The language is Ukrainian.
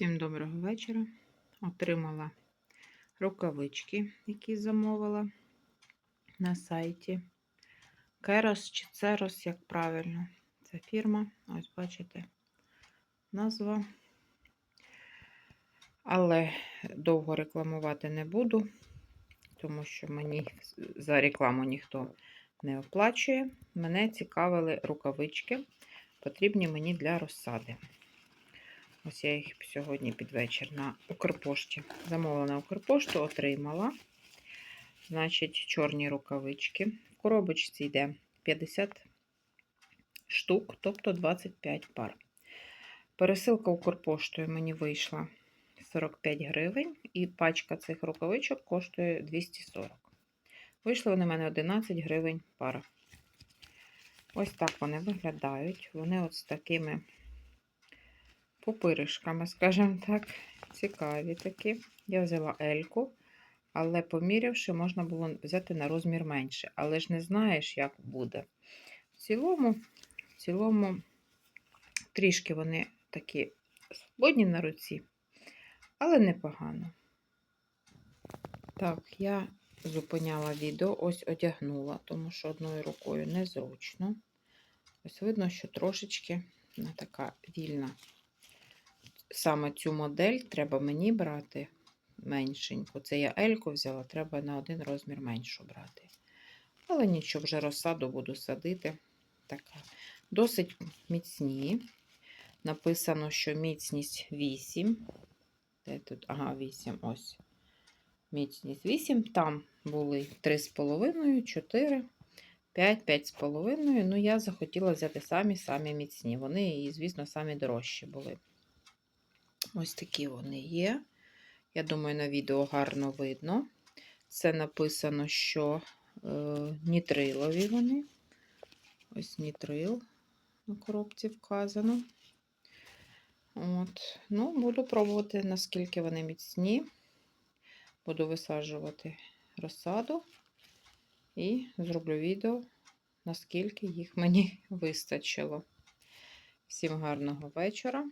Всім доброго вечора. Отримала рукавички, які замовила на сайті. Керос чи Церос, як правильно. Це фірма. Ось бачите назва. Але довго рекламувати не буду, тому що мені за рекламу ніхто не оплачує. Мене цікавили рукавички, потрібні мені для розсади. Ось я їх сьогодні під вечір на Укрпошті. Замовила на Укрпошту, отримала. Значить, чорні рукавички. В коробочці йде 50 штук, тобто 25 пар. Пересилка Укрпоштою мені вийшла 45 гривень, і пачка цих рукавичок коштує 240. Вийшли вони в мене 11 гривень пара. Ось так вони виглядають. Вони з такими пупиришками, скажімо так, цікаві такі. Я взяла Ельку, але помірявши, можна було взяти на розмір менше. Але ж не знаєш, як буде. В цілому, в цілому, трішки вони такі свободні на руці, але непогано. Так, я зупиняла відео, ось одягнула, тому що одною рукою незручно. Ось видно, що трошечки вона така вільна саме цю модель треба мені брати меншеньку. Це я Ельку взяла, треба на один розмір меншу брати. Але нічого, вже розсаду буду садити. Така. Досить міцні. Написано, що міцність 8. Де тут? Ага, 8, ось. Міцність 8. Там були 3,5, 4, 5, 5,5. Ну, я захотіла взяти самі-самі міцні. Вони, і, звісно, самі дорожчі були. Ось такі вони є. Я думаю, на відео гарно видно. Це написано, що е, нітрилові вони. Ось нітрил на коробці вказано. От. Ну, буду пробувати, наскільки вони міцні. Буду висаджувати розсаду і зроблю відео, наскільки їх мені вистачило. Всім гарного вечора.